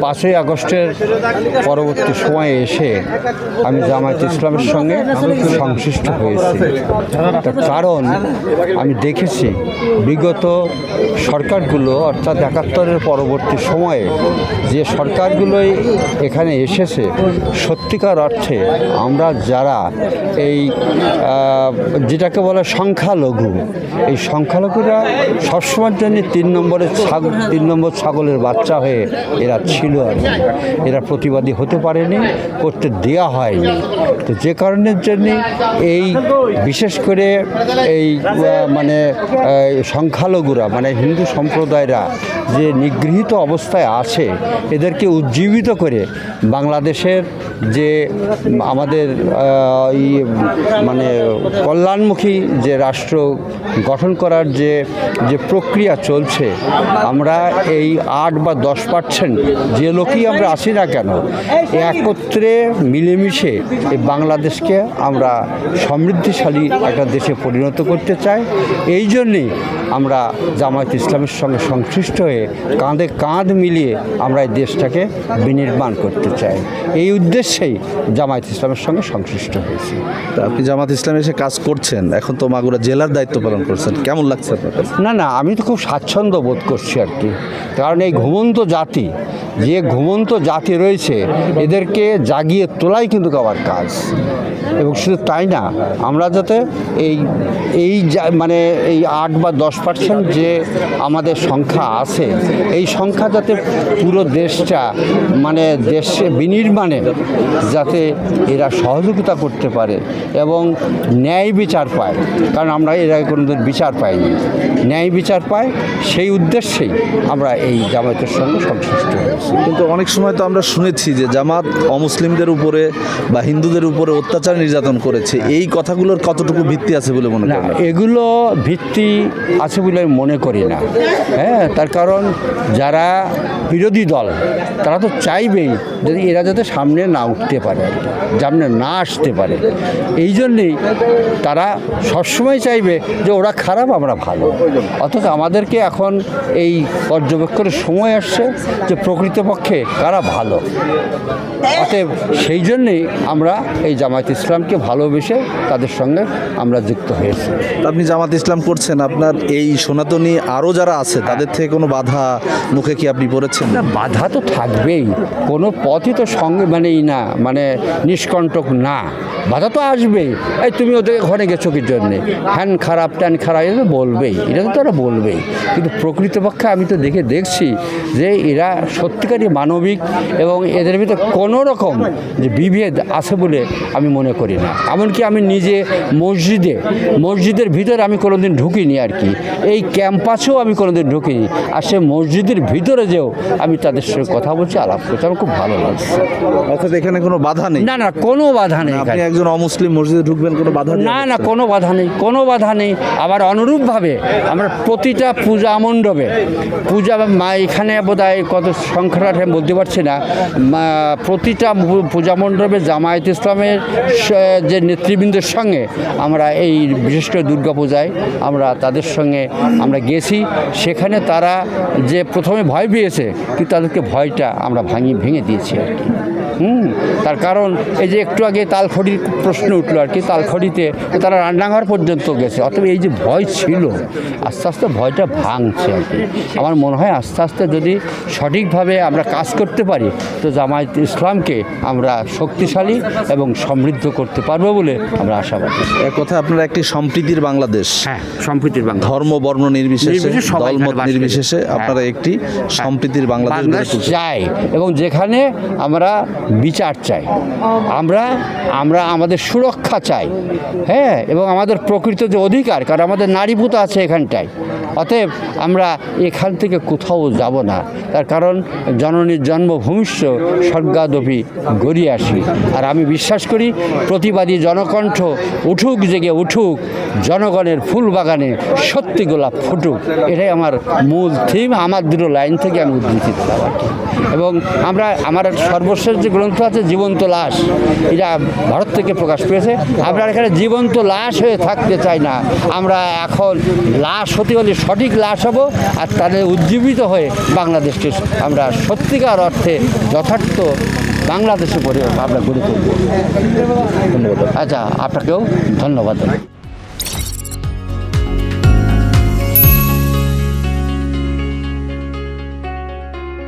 পাঁচই আগস্টের পরবর্তী সময়ে এসে আমি জামায়াত ইসলামের সঙ্গে সংশ্লিষ্ট হয়েছি। তার কারণ আমি দেখেছি, বিগত সরকারগুলো, অর্থাৎ একাত্তরের পরবর্তী সময়ে যে সরকারগুলোই এখানে এসেছে, সত্যিকার অর্থে আমরা যারা এই যেটাকে বলে সংখ্যালঘু, এই সংখ্যালঘুরা সবসময়ের জন্য তিন নম্বরের ছাগল তিন নম্বর ছাগলের বাচ্চা হয়ে এরা ছিল আর। এরা প্রতিবাদী হতে পারেনি, করতে দেয়া হয়নি তো যে কারণের জন্য এই বিশেষ করে এই মানে সংখ্যালঘুরা মানে হিন্দু সম্প্রদায়রা যে নিগৃহীত অবস্থায় আছে, এদেরকে উজ্জীবিত করে বাংলাদেশের যে আমাদের মানে কল্যাণমুখী যে রাষ্ট্র গঠন করার যে যে প্রক্রিয়া চলছে, আমরা এই আট বা দশ পার্সেন্ট যে লোকই আমরা আসি না কেন একত্রে মিলেমিশে এই বাংলাদেশকে আমরা সমৃদ্ধিশালী একটা দেশে পরিণত করতে চাই। এই জন্যেই আমরা জামায়াত ইসলামের সঙ্গে সংশ্লিষ্ট হয়ে কাঁধে কাঁধ মিলিয়ে আমরা এই দেশটাকে বিনির্মাণ করতে চাই। এই উদ্দেশ্যেই জামায়াত ইসলামের সঙ্গে সংশ্লিষ্ট হয়েছি। তা আপনি জামাত ইসলামে এসে কাজ করছেন এখন তো মাগুরা জেলার দায়িত্ব পালন করছেন কেমন লাগছে আপনার না না আমি তো খুব স্বাচ্ছন্দ্য বোধ করছি আর কি। কারণ এই ঘুমন্ত জাতি যে ঘুমন্ত জাতি রয়েছে, এদেরকে জাগিয়ে তোলাই কিন্তু আমার কাজ। এবং শুধু তাই না, আমরা যাতে এই এই মানে এই আট বা দশ পার্সেন্ট যে আমাদের সংখ্যা আছে, এই সংখ্যা যাতে পুরো দেশটা মানে দেশে বিনির্মাণে যাতে এরা সহযোগিতা করতে পারে এবং ন্যায় বিচার পায়, কারণ আমরা এর কোনোদিন বিচার পাইনি। ন্যায় বিচার পায়, সেই উদ্দেশ্যেই আমরা এই জামায়াতের সঙ্গে সংশ্লিষ্ট হয়েছি। কিন্তু অনেক সময় তো আমরা শুনেছি যে জামাত অমুসলিমদের উপরে বা হিন্দুদের উপরে অত্যাচার নির্যাতন করেছে। এই কথাগুলোর কতটুকু ভিত্তি আছে বলে মনে করেন? এগুলো ভিত্তি আছে বলে আমি মনে করি না। হ্যাঁ তার কারণ যারা বিরোধী দল তারা তো চাইবেই যদি এরা যাতে সামনে না উঠতে পারে সামনে না আসতে পারে। এই জন্যেই তারা সবসময় চাইবে যে ওরা খারাপ আমরা ভালো। অথচ আমাদেরকে এখন এই পর্যবেক্ষণের সময় আসছে যে প্রকৃতপক্ষে কারা ভালো? অতএব সেই জন্যেই আমরা এই জামায়াত ইসলামকে ভালোবেসে তাদের সঙ্গে আমরা যুক্ত হয়েছি। আপনি জামাত ইসলাম করছেন আপনার এই সনাতনী আরও যারা আছে তাদের থেকে কোনো বাধা মুখে কি আপনি পড়েছেন? না বাধা তো থাকবেই। কোনো পথই তো সঙ্গে মানেই না মানে নিষ্কণ্টক না। বাধা তো আসবেই। এই তুমি ওদের ঘরে গেছো কি জন্যে? হ্যান খারাপ ট্যান খারাপ এটা তো বলবেই। এটা তো তারা বলবেই। কিন্তু প্রকৃতপক্ষে আমি তো দেখে দেখছি যে এরা সত্যিকারই মানবিক এবং এদের ভিতরে কোনো রকম যে বিভেদ আছে বলে আমি মনে করি না। এমনকি আমি নিজে মসজিদে মসজিদের ভিতরে আমি কোনোদিন ঢুকিনি আর কি। এই ক্যাম্পাসেও আমি কোনোদিন ঢুকিনি। আর সে মসজিদের ভিতরে যেও আমি তাদের সঙ্গে কথা বলছি আলাপ করছি। আমার খুব ভালো লাগছে। অর্থাৎ এখানে কোনো বাধা নেই? না না কোনো বাধা নেই আপনি একজন অমুসলিম মসজিদে ঢুকবেন কোনো বাধা না না কোনো বাধা নেই কোনো বাধা নেই। আবার অনুরূপভাবে আমরা প্রতিটা পূজা মণ্ডপে পূজা মা এখানে বোধহয় কত সংখ্যাটা আমি বলতে পারছি না। প্রতিটা পূজা মণ্ডপে জামায়াত ইসলামের যে নেতৃবৃন্দের সঙ্গে আমরা এই বিশেষ করে দুর্গা পূজায় আমরা তাদের সঙ্গে আমরা গেছি। সেখানে তারা যে প্রথমে ভয় পেয়েছে, কিন্তু তাদেরকে ভয়টা আমরা ভাঙি, ভেঙে দিয়েছি আর কি। হুম তার কারণ এই যে একটু আগে তালখড়ির প্রশ্ন উঠল আর কি তালখড়িতে তারা রান্নাঘর পর্যন্ত গেছে অতএব এই যে ভয় ছিল আস্তে আস্তে ভয়টা ভাঙছে আর কি। আমার মনে হয় আস্তে আস্তে যদি সঠিকভাবে আমরা কাজ করতে পারি তো জামায়াত ইসলামকে আমরা শক্তিশালী এবং সমৃদ্ধ করতে পারব বলে আমরা আশাবাদী। এক কথা আপনারা একটি সম্প্রীতির বাংলাদেশ। হ্যাঁ সম্প্রীতির বাংলা ধর্ম বর্ণ নির্বিশেষে নির্বিশেষে দলমত। নির্বিশেষে হ্যাঁ। আপনারা একটি সম্প্রীতির বাংলাদেশ চাই এবং যেখানে আমরা বিচার চাই। আমরা আমরা আমাদের সুরক্ষা চাই। হ্যাঁ এবং আমাদের প্রকৃত যে অধিকার, কারণ আমাদের নারীভূত আছে এখানটায়। অতএব আমরা এখান থেকে কোথাও যাব না। তার কারণ জননীর জন্মভূমিষ্য স্বর্গাদপি গড়িয়ে আসি। আর আমি বিশ্বাস করি, প্রতিবাদী জনকণ্ঠ উঠুক জেগে উঠুক, জনগণের ফুল বাগানে সত্যি গোলাপ ফুটুক। এটাই আমার মূল থিম আমার দুটো লাইন থেকে আমি উদ্ধৃতি দিলাম এবং আমরা, আমার সর্বশেষ যে গ্রন্থ আছে, জীবন্ত লাশ। এটা ভারত থেকে প্রকাশ পেয়েছে। আমরা এখানে জীবন্ত লাশ হয়ে থাকতে চাই না। আমরা এখন লাশ হতে হলে সঠিক লাশ হব আর তাদের উজ্জীবিত হয়ে বাংলাদেশকে আমরা সত্যিকার অর্থে যথার্থ বাংলাদেশে পরে আমরা গড়ে তুলব। আচ্ছা আপনাকেও ধন্যবাদ।